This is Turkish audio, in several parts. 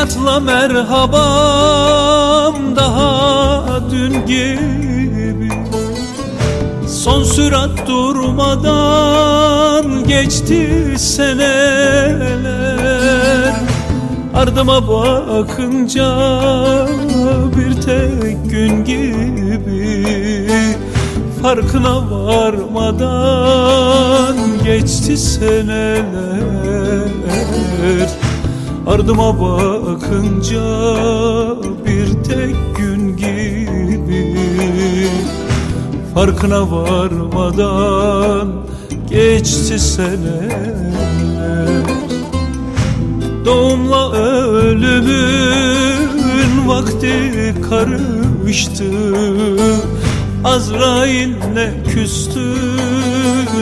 Hayatla merhabam daha dün gibi. Son sürat durmadan geçti seneler. Ardıma bakınca bir tek gün gibi. Farkına varmadan geçti seneler Ardıma bakınca bir tek gün gibi. Farkına varmadan geçti seneler. Doğumla ölümün vakti karıştı. Azrail'le küstü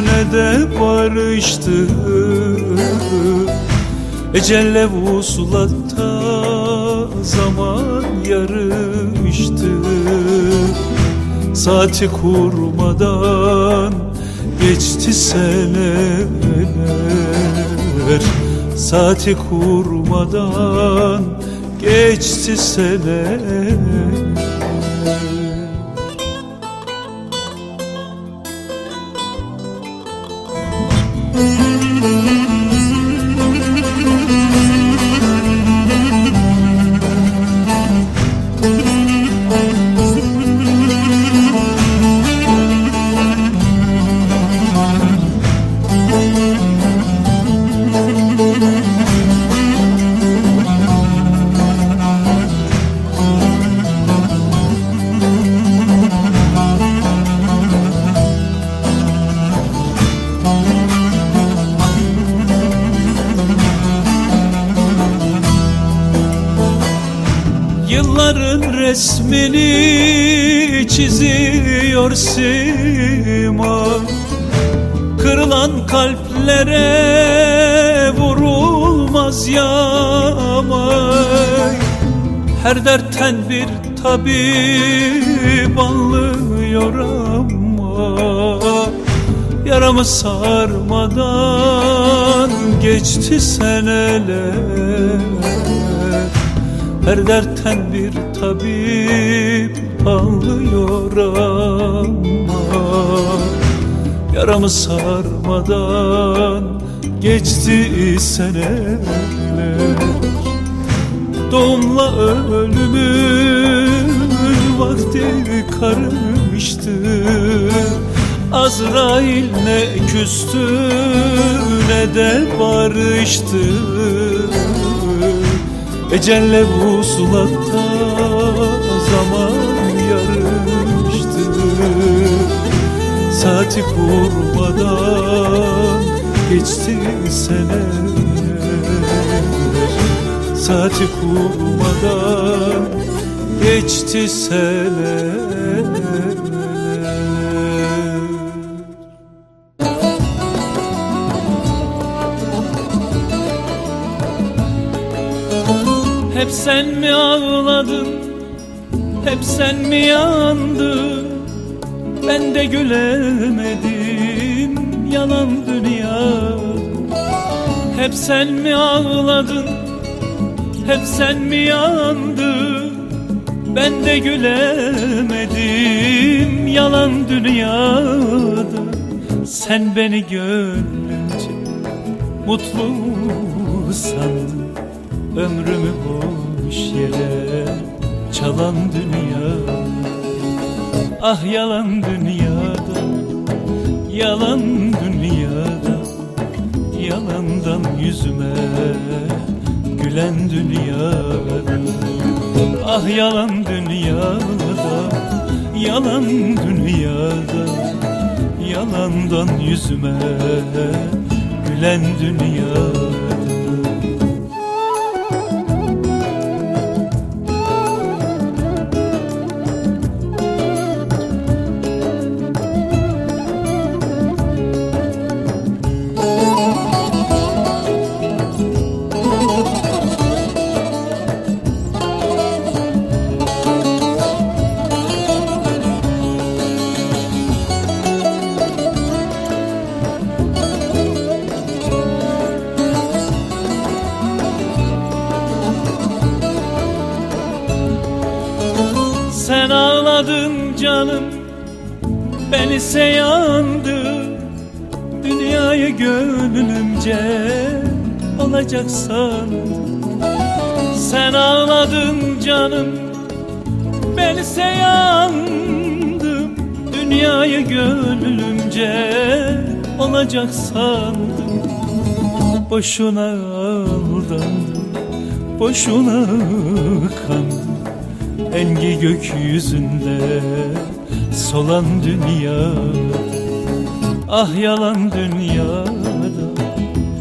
ne de barıştı Ecelle vusulatta zaman yarıştı. Saati kurmadan geçti seneler. Saati kurmadan geçti seneler. Yılların resmini çiziyor sima. Kırılan kalplere vurulmaz yamay Her dertten bir tabip anlıyor ama. Yaramı sarmadan geçti seneler her dertten bir tabip anlıyor ama Yaramı sarmadan geçti seneler. Doğumla ölümün vakti karıştı. Azrail ne küstü ne de barıştı Ecelle vusulatta zaman yarıştı. Saati kurmadan geçti seneler. Saati kurmadan geçti seneler Hep sen mi ağladın, hep sen mi yandın? Ben de gülemedim yalan dünya. Hep sen mi ağladın, hep sen mi yandın? Ben de gülemedim yalan dünyada. Sen beni gönlünce mutlu sandın Ömrümü boş yere çalan dünya. Ah yalan dünyada Yalan dünyada. Yalandan yüzüme Gülen dünyada. Ah yalan dünyada Yalan dünyada. Yalandan yüzüme Gülen dünyada Sen ağladın canım Ben ise yandım Dünyayı gönlümce olacak sandım. Sen ağladın canım Ben ise yandım Dünyayı gönlümce olacak sandım. Boşuna aldandım Boşuna kandım. Engi gökyüzünde solan dünya. Ah yalan dünyada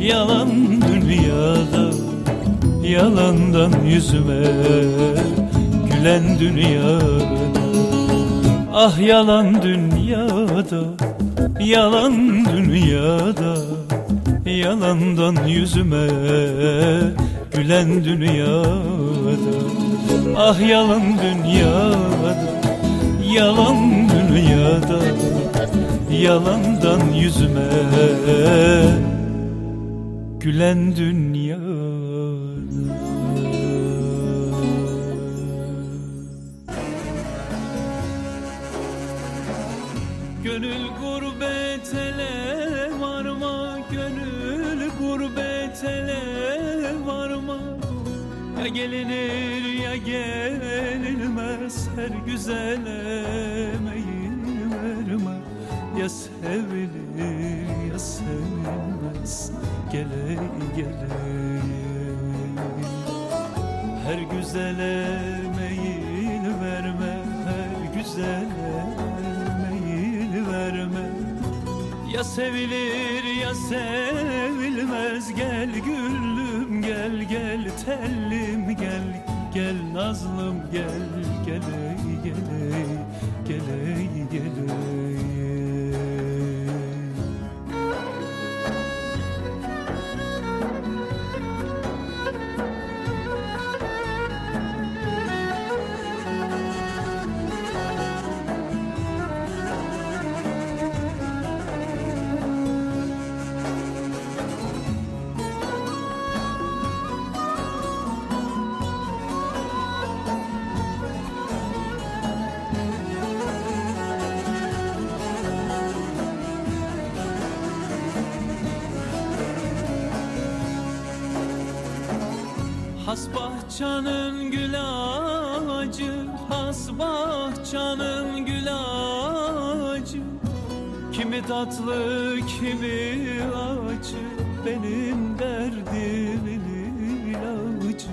Yalan dünyada Yalandan yüzüme Gülen dünyada. Ah yalan dünyada Yalan dünyada Yalandan yüzüme Gülen dünyada Ah yalan dünyada Yalan dünyada Yalandan yüzüme Gülen dünyada Gönül gurbet ele varma Gönül gurbet ele varma. Ya gelinir ya gelinmez Her güzele meyil verme. Ya sevilir ya sevilmez Gele gele. Her güzele meyil verme Her güzele meyil verme. Ya sevilir ya sevilmez Gel güllüm gel gel tellim gel Gel nazlım gel gele gele gele gele Has bahçanın gül ağacı Has bahçanın gül ağacı. Kimi tatlı kimi acı Benim derdimin ilacı.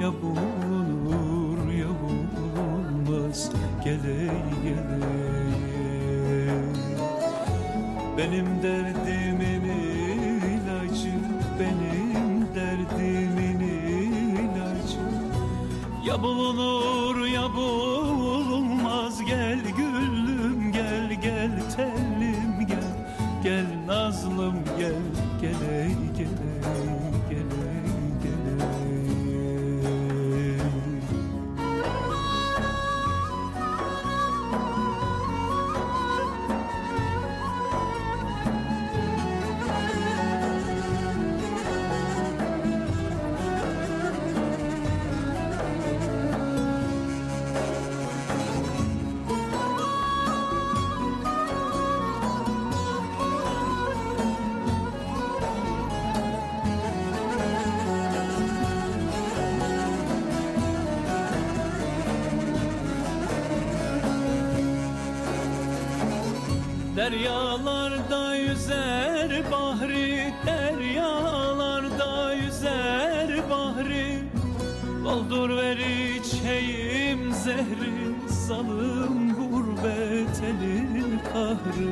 Ya bulunur ya bulunmaz Gele gele benim derdimin bulunur Deryalarda yüzer bahri Deryalarda yüzer bahri. Doldur ver içeyim zehri Zalım gurbet elin kahrı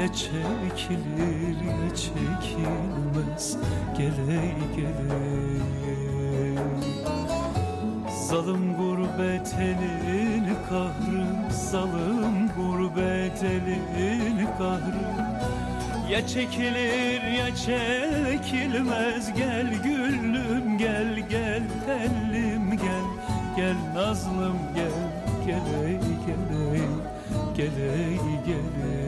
Ya çekilir ya çekilmez Gele gele Zalım gurbet elin kahrı Zalım gurbet elin kahrı. Ya çekilir ya çekilmez Gel güllüm gel gel tellim gel Gel nazlım gel gele gele Gele gele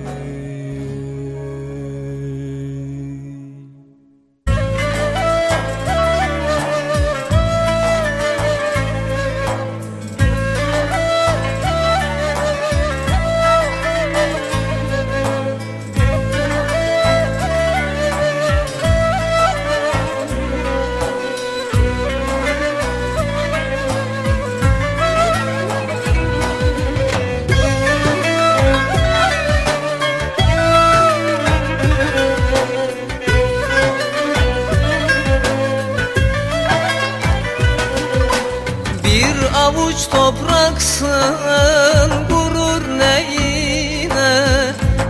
topraksın gurur neyine?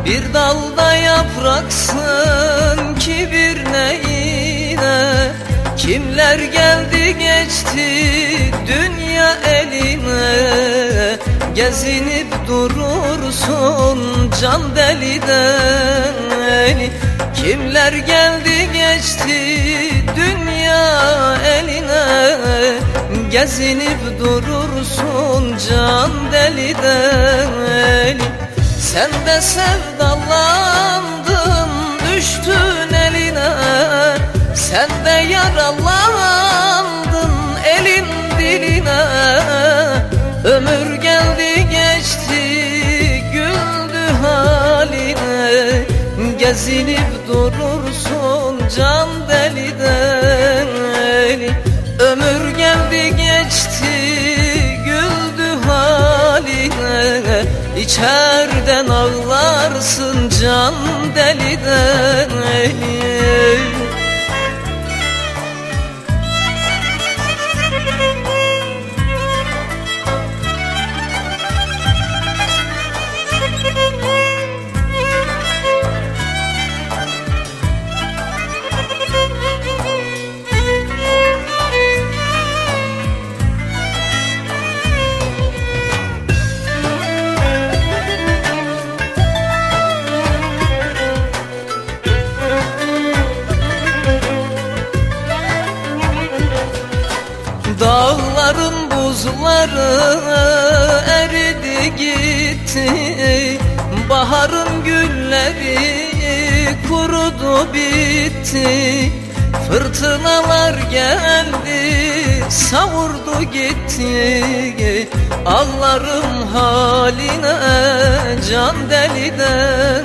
Bir dalda yapraksın kibir neyine? Kimler geldi geçti dünya eline? Gezinip durursun can deliden Kimler geldi geçti dünya eline Gezinip durursun can deliden Sen de sevdalandın düştün eline. Sen de yaralandın elin diline. Ömür geldi geçti güldü haline. Gezinip durursun can İçerden ağlarsın can deliden Dağların gitti Baharın gülleri kurudu bitti. Fırtınalar geldi savurdu gitti. Ağlarım haline can deliden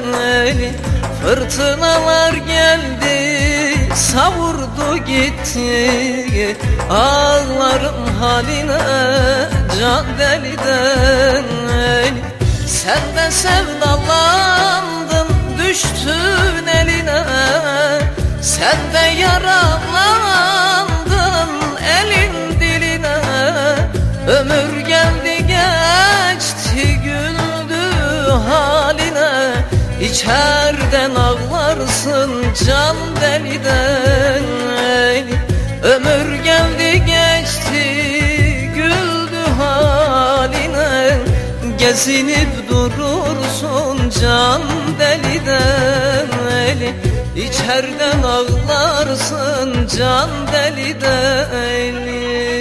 Fırtınalar geldi savurdu gitti. Ağlarım haline can deliden Sen de sevdalandın düştün eline. Sen de yaralandın elin diline. Ömür geldi geçti güldü haline. İçerden ağlarsın can deliden Gezinip durursun can deliden İçerden ağlarsın can deliden Derde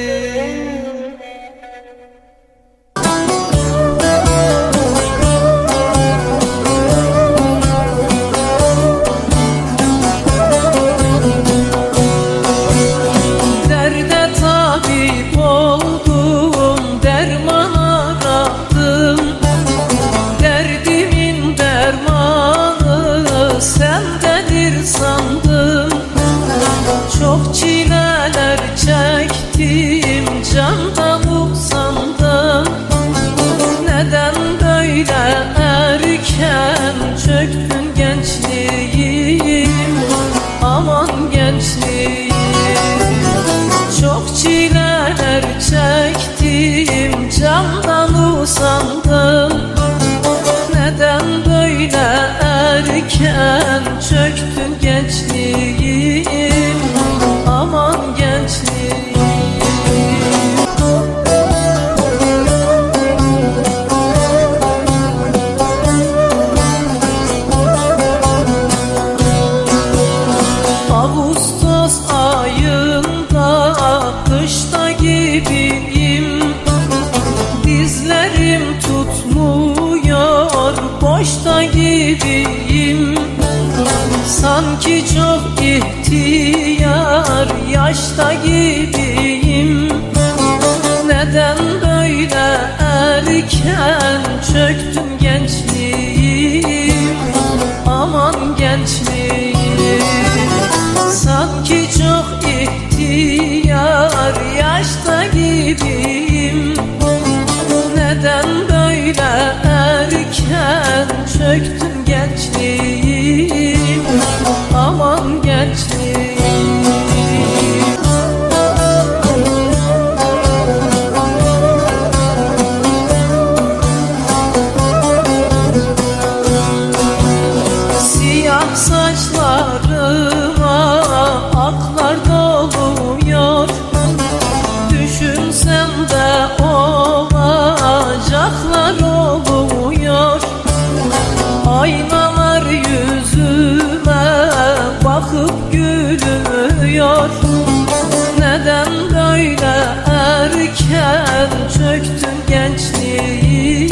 ihtiyar yaşta gibiyim. Neden böyle erken çöktüm Neden böyle erken çöktün gençliğim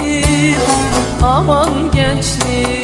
Aman gençliğim